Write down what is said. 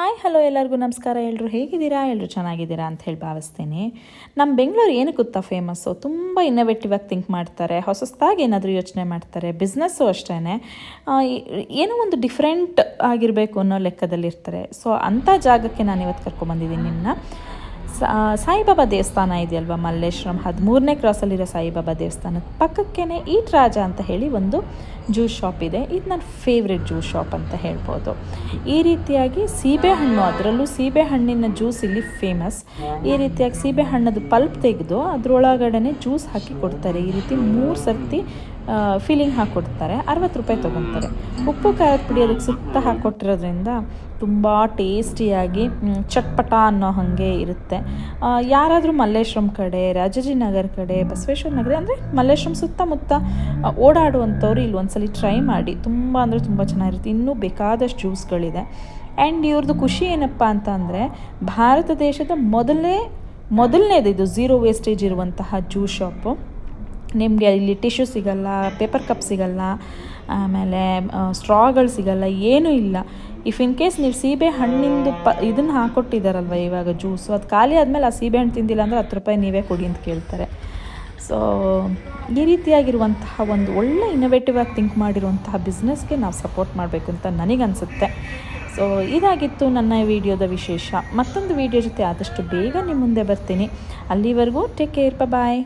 Hi, hello ಎಲ್ಲರಿಗೂ ನಮಸ್ಕಾರ. ಎಲ್ಲರೂ ಹೇಗಿದ್ದೀರಾ? ಎಲ್ಲರೂ ಚೆನ್ನಾಗಿದ್ದೀರಾ ಅಂತ ಹೇಳಿ ಭಾವಿಸ್ತೇನೆ. ನಮ್ಮ ಬೆಂಗಳೂರು ಏನಕ್ಕೆ ಗೊತ್ತಾ ಫೇಮಸ್ಸು ತುಂಬ ಇನ್ನೋವೇಟಿವ್ ಆಗಿ ಥಿಂಕ್ ಮಾಡ್ತಾರೆ. ಹೊಸದಾಗಿ ಏನಾದರೂ ಯೋಚನೆ ಮಾಡ್ತಾರೆ. ಬಿಸ್ನೆಸ್ಸು ಅಷ್ಟೇ ಏನೋ ಒಂದು ಡಿಫ್ರೆಂಟ್ ಆಗಿರಬೇಕು ಅನ್ನೋ ಲೆಕ್ಕದಲ್ಲಿರ್ತಾರೆ. ಸೊ ಅಂಥ ಜಾಗಕ್ಕೆ ನಾನು ಇವತ್ತು ಕರ್ಕೊಂಬಂದಿದ್ದೀನಿ ನಿಮ್ಮನ್ನ ಸಾ- ಸಾಯಿಬಾಬಾ ದೇವಸ್ಥಾನ ಇದೆಯಲ್ವಾ ಮಲ್ಲೇಶ್ವರಂ? ಹದಿಮೂರನೇ ಕ್ರಾಸಲ್ಲಿರೋ ಸಾಯಿಬಾಬಾ ದೇವಸ್ಥಾನದ ಪಕ್ಕಕ್ಕೇ ಈಟ್ ರಾಜ ಅಂತ ಹೇಳಿ ಒಂದು ಜ್ಯೂಸ್ ಶಾಪ್ ಇದೆ. ಇದು ನನ್ನ ಫೇವ್ರೆಟ್ ಜ್ಯೂಸ್ ಶಾಪ್ ಅಂತ ಹೇಳ್ಬೋದು. ಈ ರೀತಿಯಾಗಿ ಸೀಬೆಹಣ್ಣು ಅದರಲ್ಲೂ ಸೀಬೆಹಣ್ಣಿನ ಜ್ಯೂಸ್ ಇಲ್ಲಿ ಫೇಮಸ್ ಈ ರೀತಿಯಾಗಿ ಸೀಬೆಹಣ್ಣದು ಪಲ್ಪ್ ತೆಗೆದು ಅದರೊಳಗಡೆ ಜ್ಯೂಸ್ ಹಾಕಿ ಕೊಡ್ತಾರೆ. ಈ ರೀತಿ ಮೂರು ಸರ್ತಿ ಫೀಲಿಂಗ್ ಹಾಕ್ಕೊಡ್ತಾರೆ ಅರವತ್ತು ರೂಪಾಯಿ ತೊಗೊತಾರೆ. ಉಪ್ಪು, ಖಾರದ ಪುಡಿ ಅದಕ್ಕೆ ಸುತ್ತ ಹಾಕ್ಕೊಟ್ಟಿರೋದ್ರಿಂದ ತುಂಬ ಟೇಸ್ಟಿಯಾಗಿ ಚಟ್ಪಟ ಅನ್ನೋ ಹಾಗೆ ಇರುತ್ತೆ. ಯಾರಾದರೂ ಮಲ್ಲೇಶ್ವರಂ ಕಡೆ ರಾಜಾಜಿನಗರ್ ಕಡೆ, ಬಸವೇಶ್ವರ ನಗರ, ಅಂದರೆ ಮಲ್ಲೇಶ್ವರಂ ಸುತ್ತಮುತ್ತ ಓಡಾಡುವಂಥವ್ರು ಇಲ್ಲಿ ಒಂದ್ಸಲಿ ಟ್ರೈ ಮಾಡಿ. ತುಂಬ ಅಂದರೆ ತುಂಬ ಚೆನ್ನಾಗಿರುತ್ತೆ. ಇನ್ನೂ ಬೇಕಾದಷ್ಟು ಜ್ಯೂಸ್ಗಳಿದೆ ಆ್ಯಂಡ್ ಇವ್ರದ್ದು ಖುಷಿ ಏನಪ್ಪ ಅಂತ ಅಂದರೆ, ಭಾರತ ದೇಶದ ಮೊದಲನೇ ಮೊದಲನೇದು ಇದು ಝೀರೋ ವೇಸ್ಟೇಜ್ ಇರುವಂತಹ ಜ್ಯೂಸ್ ಶಾಪು ನಿಮಗೆ ಇಲ್ಲಿ ಟಿಶ್ಯೂ ಸಿಗಲ್ಲ ಪೇಪರ್ ಕಪ್ ಸಿಗಲ್ಲ, ಆಮೇಲೆ ಸ್ಟ್ರಾಗಳು ಸಿಗಲ್ಲ, ಏನೂ ಇಲ್ಲ. ಇಫ್ ಇನ್ ಕೇಸ್ ನೀವು ಸೀಬೆ ಹಣ್ಣಿಂದು ಪ, ಇದನ್ನು ಹಾಕ್ಕೊಟ್ಟಿದ್ದಾರಲ್ವ ಇವಾಗ ಜ್ಯೂಸು ಅದು ಖಾಲಿ ಆದಮೇಲೆ ಆ ಸೀಬೆ ಹಣ್ಣು ತಿಂದಿಲ್ಲ ಅಂದರೆ ಹತ್ತು ರೂಪಾಯಿ ನೀವೇ ಕೊಡಿ ಅಂತ ಕೇಳ್ತಾರೆ. ಸೊ ಈ ರೀತಿಯಾಗಿರುವಂತಹ ಒಂದು ಒಳ್ಳೆ ಇನ್ನೋವೇಟಿವ್ ಆಗಿ ಥಿಂಕ್ ಮಾಡಿರುವಂತಹ ಬಿಸ್ನೆಸ್ಗೆ ನಾವು ಸಪೋರ್ಟ್ ಮಾಡಬೇಕು ಅಂತ ನನಗನ್ಸುತ್ತೆ. ಸೊ ಇದಾಗಿತ್ತು ನನ್ನ ವಿಡಿಯೋದ ವಿಶೇಷ. ಮತ್ತೊಂದು ವಿಡಿಯೋ ಜೊತೆ ಆದಷ್ಟು ಬೇಗ ನಿಮ್ಮ ಮುಂದೆ ಬರ್ತೀನಿ. ಅಲ್ಲಿವರೆಗೂ ಟೇಕ್ ಕೇರ್ ಬಾಯ್